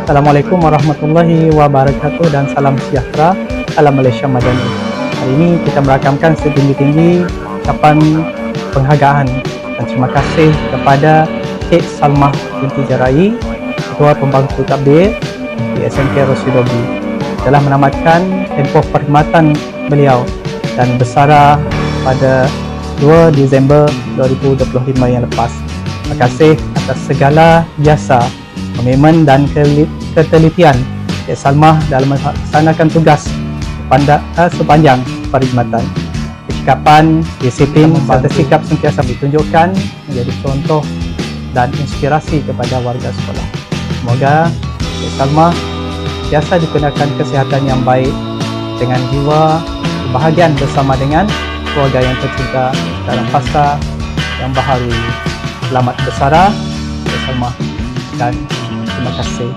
Assalamualaikum warahmatullahi wabarakatuh dan salam sejahtera Alam Malaysia Madani. Hari ini kita merakamkan setinggi-tinggi ucapan penghargaan dan terima kasih kepada Cik Salmah binti Jarai, Ketua Pembantu Takbir di SMK Rosidobi telah menamatkan tempoh perkhidmatan beliau dan bersara pada 2 Disember 2025 yang lepas. Terima kasih atas segala jasa, komitmen dan ketelitian Cik Salmah dalam melaksanakan tugas eh, sepanjang perkhidmatan. Kecikapan, disiplin serta sikap sentiasa ditunjukkan menjadi contoh dan inspirasi kepada warga sekolah. Semoga Cik Salmah biasa digunakan kesihatan yang baik dengan jiwa kebahagiaan bersama dengan keluarga yang tercinta dalam fasa yang baharu. Selamat bersara bersama dan terima kasih.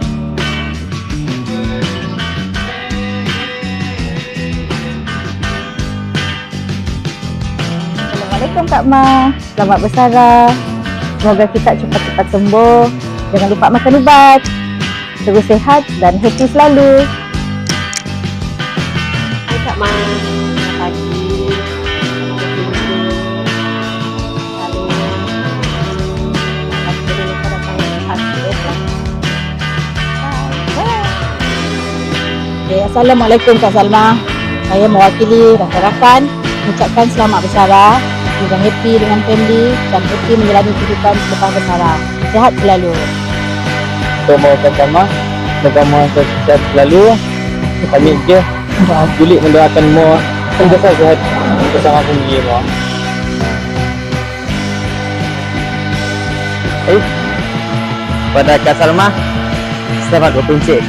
Assalamualaikum Kak Ma. Selamat bersara. Semoga kita cepat-cepat sembuh. Jangan lupa makan ubat. Terus sehat dan happy selalu. Hai Kak Ma, Okay, Assalamualaikum Kak Salma. Saya mewakili rakan-rakan mengucapkan selamat bersara. Semoga happy dengan family dan happy menjalani kehidupan selepas bersara. Sehat selalu. Semoga sama Semoga sukses selalu Kami je Julik mendoakan semua Sentiasa sehat Bersama family semua Eh Pada Kak Salma Selamat berpuncit